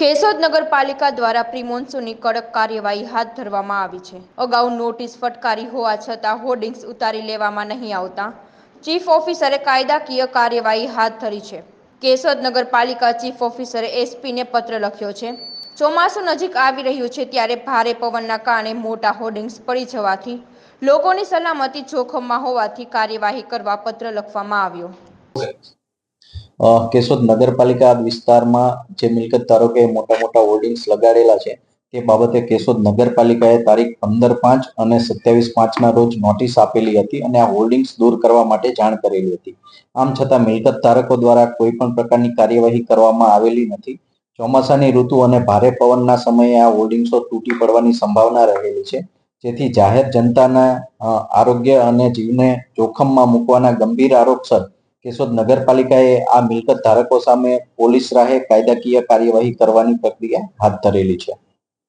કેશોદ નગરપાલિકા દ્વારા પ્રી કડક કાર્યવાહી હાથ ધરવામાં આવી છે. અગાઉ નોટિસ ફટકારી હોવા છતાં હોર્ડિંગ્સ ઉતારી લેવામાં નહીં આવતા. ચીફ ઓફિસરે કાયદાકીય કાર્યવાહી હાથ ધરી છે. કેશોદ નગરપાલિકા ચીફ ઓફિસરે એસપીને પત્ર લખ્યો છે. ચોમાસું નજીક આવી રહ્યું છે ત્યારે ભારે પવનના કારણે મોટા હોર્ડિંગ્સ પડી જવાથી લોકોની સલામતી જોખમમાં હોવાથી કાર્યવાહી કરવા પત્ર લખવામાં આવ્યો. કેશોદ નગરપાલિકા વિસ્તારમાં જે મિલકત ધારકોએ મોટા મોટા હોર્ડિંગ્સ લગાડેલા છે, તે બાબતે કેશોદ નગરપાલિકાએ તારીખ પંદર પાંચ અને સત્યાવીસ પાંચના રોજ નોટિસ આપેલી હતી અને આ હોર્ડિંગ્સ દૂર કરવા માટે જાણ કરેલી હતી. આમ છતાં મિલકત ધારકો દ્વારા કોઈ પણ પ્રકારની કાર્યવાહી કરવામાં આવેલી નથી. ચોમાસાની ઋતુ અને ભારે પવનના સમયે આ હોર્ડિંગ્સો તૂટી પડવાની સંભાવના રહેલી છે. જેથી જાહેર જનતાના આરોગ્ય અને જીવને જોખમમાં મૂકવાના ગંભીર આરોપસર કેશોદ નગરપાલિકાએ આ મિલકત ધારકો સામે પોલીસ રાહે કાયદાકીય કાર્યવાહી કરવાની પ્રક્રિયા હાથ ધરેલી છે.